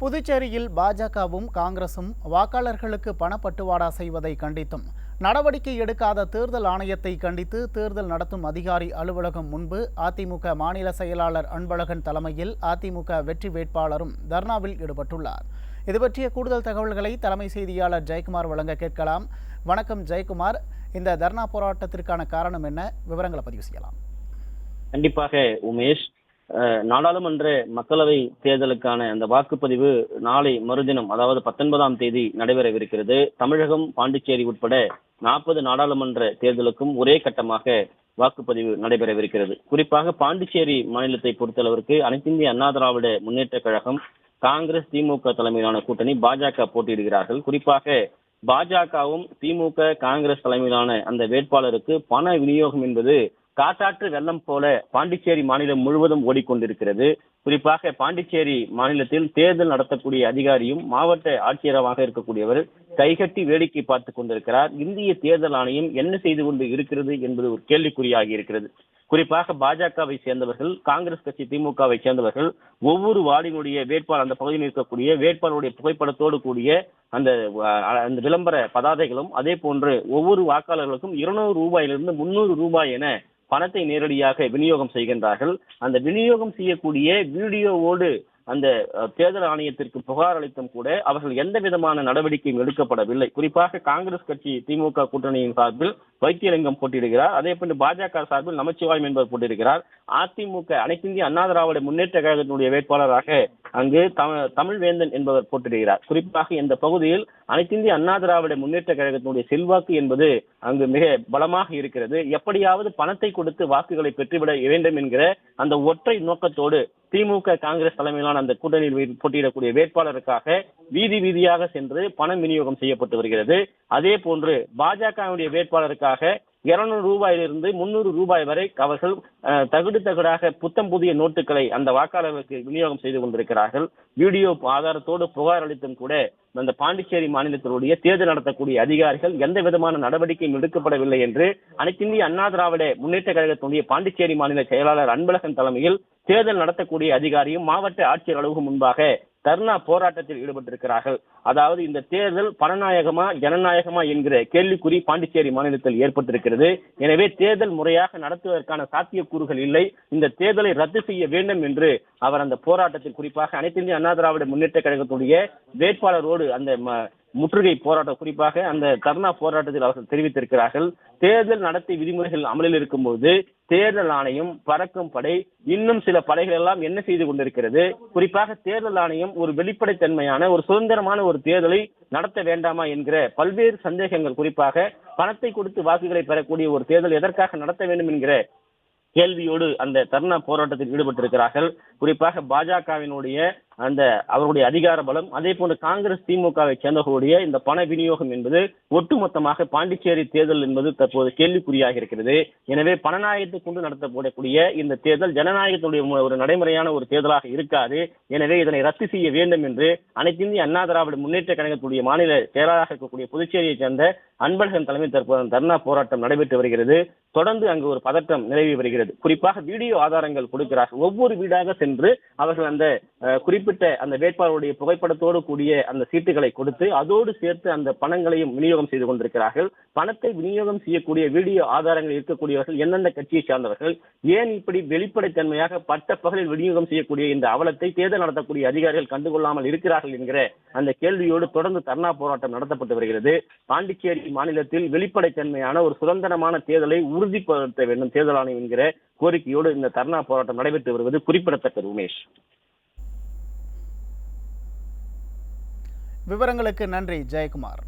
புதுச்சேரியில் பாஜகவும் காங்கிரசும் வாக்காளர்களுக்கு பணப்பட்டுவாடா செய்வதை கண்டித்தும். நடவடிக்கை எடுக்காத தேர்தல் ஆணையத்தை கண்டித்து தேர்தல் நடத்தும் அதிகாரி அலுவலகம் முன்பு அதிமுக மாநில செயலாளர் அன்பழகன் தலைமையில் அதிமுக வெற்றி வேட்பாளரும் தர்ணாவில் ஈடுபட்டுள்ளார். இது பற்றிய கூடுதல் தகவல்களை தலைமை செய்தியாளர் ஜெயக்குமார் வழங்க கேட்கலாம். வணக்கம் ஜெயக்குமார். இந்த தர்ணா போராட்டத்திற்கான காரணம் என்ன? விவரங்களை பதிவு செய்யலாம். கண்டிப்பாக உமேஷ் நாடாளுமன்ற மக்களவை தேர்தலுக்கான அந்த வாக்குப்பதிவு நாளை மறுதினம் அதாவது பத்தொன்பதாம் தேதி நடைபெறவிருக்கிறது. தமிழகம் பாண்டிச்சேரி உட்பட நாற்பது நாடாளுமன்ற தேர்தலுக்கும் ஒரே கட்டமாக வாக்குப்பதிவு நடைபெறவிருக்கிறது. குறிப்பாக பாண்டிச்சேரி மாநிலத்தை பொறுத்தளவிற்கு அனைத்திந்திய அண்ணா திராவிட முன்னேற்ற கழகம் காங்கிரஸ் திமுக தலைமையிலான கூட்டணி பாஜக போட்டியிடுகிறார்கள். குறிப்பாக பாஜகவும் திமுக காங்கிரஸ் தலைமையிலான அந்த வேட்பாளருக்கு பண விநியோகம் என்பது காட்டாற்று வெள்ளம் போல பாண்டிச்சேரி மாநிலம் முழுவதும் ஓடிக்கொண்டிருக்கிறது. குறிப்பாக பாண்டிச்சேரி மாநிலத்தில் தேர்தல் நடத்தக்கூடிய அதிகாரியும் மாவட்ட ஆட்சியராக இருக்கக்கூடியவர் கைகட்டி வேடிக்கை பார்த்துக் கொண்டிருக்கிறார். இந்திய தேர்தல் ஆணையம் என்ன செய்து கொண்டு இருக்கிறது என்பது ஒரு கேள்விக்குறியாகி இருக்கிறது. குறிப்பாக பாஜகவை சேர்ந்தவர்கள் காங்கிரஸ் கட்சி திமுகவை சேர்ந்தவர்கள் ஒவ்வொரு வார்டினுடைய வேட்பாளர் அந்த பகுதியில் இருக்கக்கூடிய வேட்பாளருடைய புகைப்படத்தோடு கூடிய அந்த அந்த விளம்பர பதாதைகளும் அதே போன்று ஒவ்வொரு வாக்காளர்களுக்கும் இருநூறு ரூபாயிலிருந்து முன்னூறு ரூபாய் என பணத்தை நேரடியாக விநியோகம் செய்கின்றார்கள். அந்த விநியோகம் செய்யக்கூடிய வீடியோவோடு அந்த தேர்தல் ஆணையத்திற்கு புகார் அளித்தும் கூட அவர்கள் எந்த விதமான நடவடிக்கையும் எடுக்கப்படவில்லை. குறிப்பாக காங்கிரஸ் கட்சி திமுக கூட்டணியின் சார்பில் வைத்தியலிங்கம் போட்டியிடுகிறார். அதே போன்று பாஜக சார்பில் நமச்சிவாயம் என்பவர் போட்டியிடுகிறார். அதிமுக அனைத்திந்திய அண்ணா திராவிட முன்னேற்ற கழகத்தினுடைய வேட்பாளராக அங்கு தமிழ் தமிழ்வேந்தன் என்பவர் போட்டியிடுகிறார். குறிப்பாக இந்த பகுதியில் அனைத்திந்திய அண்ணா திராவிட முன்னேற்ற கழகத்தினுடைய செல்வாக்கு என்பது அங்கு மிக பலமாக இருக்கிறது. எப்படியாவது பணத்தை கொடுத்து வாக்குகளை பெற்றுவிட வேண்டும் என்கிற அந்த ஒற்றை நோக்கத்தோடு திமுக காங்கிரஸ் தலைமையிலான அந்த கூட்டணியில் போட்டியிடக்கூடிய வேட்பாளருக்காக வீதி வீதியாக சென்று பணம் விநியோகம் செய்யப்பட்டு வருகிறது. அதே போன்று பாஜகவுடைய வேட்பாளருக்காக இருநூறு ரூபாயிலிருந்து முன்னூறு ரூபாய் வரை அவர்கள் அஹ், தகுடு தகுடாக புத்தம் புதிய நோட்டுகளை அந்த வாக்காளர்களுக்கு விநியோகம் செய்து கொண்டிருக்கிறார்கள். வீடியோ ஆதாரத்தோடு புகார் அளித்தும் கூட அந்த பாண்டிச்சேரி மாநிலத்தினுடைய தேர்தல் நடத்தக்கூடிய அதிகாரிகள் எந்த விதமான நடவடிக்கையும் எடுக்கப்படவில்லை என்று அனைத்திந்திய அண்ணா திராவிட முன்னேற்ற கழகத்தினுடைய பாண்டிச்சேரி மாநில செயலாளர் அன்பழகன் தலைமையில் தேர்தல் நடத்தக்கூடிய அதிகாரியும் மாவட்ட ஆட்சியர் அலுவலகம் முன்பாக தர்ணா போராட்டத்தில் ஈடுபட்டிருக்கிறார்கள். அதாவது இந்த தேர்தல் பணநாயகமா ஜனநாயகமா என்கிற கேள்விக்குறி பாண்டிச்சேரி மாநிலத்தில் ஏற்பட்டிருக்கிறது. எனவே தேர்தல் முறையாக நடத்துவதற்கான சாத்தியக்கூறுகள் இல்லை. இந்த தேர்தலை ரத்து செய்ய வேண்டும் என்று அவர் அந்த போராட்டத்தில் குறிப்பாக அனைத்து இந்திய அண்ணா திராவிட முன்னேற்ற கழகத்துடைய வேட்பாளரோடு அந்த ம- முற்றுகை போராட்டம் குறிப்பாக அந்த தர்ணா போராட்டத்தில் அவர்கள் தெரிவித்திருக்கிறார்கள். தேர்தல் நடத்தை விதிமுறைகள் அமலில் இருக்கும்போது தேர்தல் ஆணையம் பறக்கும் படை இன்னும் சில படைகள் எல்லாம் என்ன செய்து கொண்டிருக்கிறது? குறிப்பாக தேர்தல் ஆணையம் ஒரு வெளிப்படைத்தன்மையான ஒரு சுதந்திரமான ஒரு தேர்தலை நடத்த வேண்டாமா என்கிற பல்வேறு சந்தேகங்கள் குறிப்பாக பணத்தை கொடுத்து வாக்குகளை பெறக்கூடிய ஒரு தேர்தல் எதற்காக நடத்த வேண்டும் என்கிற கேள்வியோடு அந்த தர்ணா போராட்டத்தில் ஈடுபட்டிருக்கிறார்கள். குறிப்பாக பாஜகவினுடைய அந்த அவருடைய அதிகார பலம் அதே போன்று காங்கிரஸ் திமுகவை சேர்ந்தவர்களுடைய இந்த பண விநியோகம் என்பது ஒட்டுமொத்தமாக பாண்டிச்சேரி தேர்தல் என்பது தற்போது கேள்விக்குறியாக இருக்கிறது. எனவே பணநாயகத்தை கொண்டு நடத்தப்படக்கூடிய இந்த தேர்தல் ஜனநாயகத்துடைய ஒரு நடைமுறையான ஒரு தேர்தலாக இருக்காது. எனவே இதனை ரத்து செய்ய வேண்டும் என்று அனைத்திந்திய அண்ணா திராவிட முன்னேற்ற கழகத்துடைய மாநில செயலாளராக இருக்கக்கூடிய புதுச்சேரியை சேர்ந்த அன்பழகன் தலைமை தற்போது தர்ணா போராட்டம் நடைபெற்று வருகிறது. தொடர்ந்து அங்கு ஒரு பதட்டம் நிலவி வருகிறது. குறிப்பாக வீடியோ ஆதாரங்கள் கொடுக்கிறார்கள். ஒவ்வொரு வீடாக சென்று அவர்கள் அந்த குறிப்பு குறிப்பிட்ட அந்த வேட்பாளருடைய புகைப்படத்தோடு கூடிய அந்த சீட்டுகளை கொடுத்து அதோடு சேர்த்து அந்த பணங்களையும் விநியோகம் செய்து கொண்டிருக்கிறார்கள். பணத்தை விநியோகம் செய்யக்கூடிய வீடியோ ஆதாரங்கள் இருக்கக்கூடியவர்கள் எந்தெந்த கட்சியை சார்ந்தவர்கள் ஏன் இப்படி வெளிப்படைத்தன்மையாக பட்ட பகலில் விநியோகம் செய்யக்கூடிய இந்த அவலத்தை தேர்தல் நடத்தக்கூடிய அதிகாரிகள் கண்டுகொள்ளாமல் இருக்கிறார்கள் என்கிற அந்த கேள்வியோடு தொடர்ந்து தர்ணா போராட்டம் நடத்தப்பட்டு வருகிறது. பாண்டிச்சேரி மாநிலத்தில் வெளிப்படைத்தன்மையான ஒரு சுதந்திரமான தேர்தலை உறுதிப்படுத்த வேண்டும் தேர்தல் ஆணையம் என்கிற கோரிக்கையோடு இந்த தர்ணா போராட்டம் நடைபெற்று வருவது குறிப்பிடத்தக்கது உமேஷ். விவரங்களுக்கு நன்றி ஜெயக்குமார்.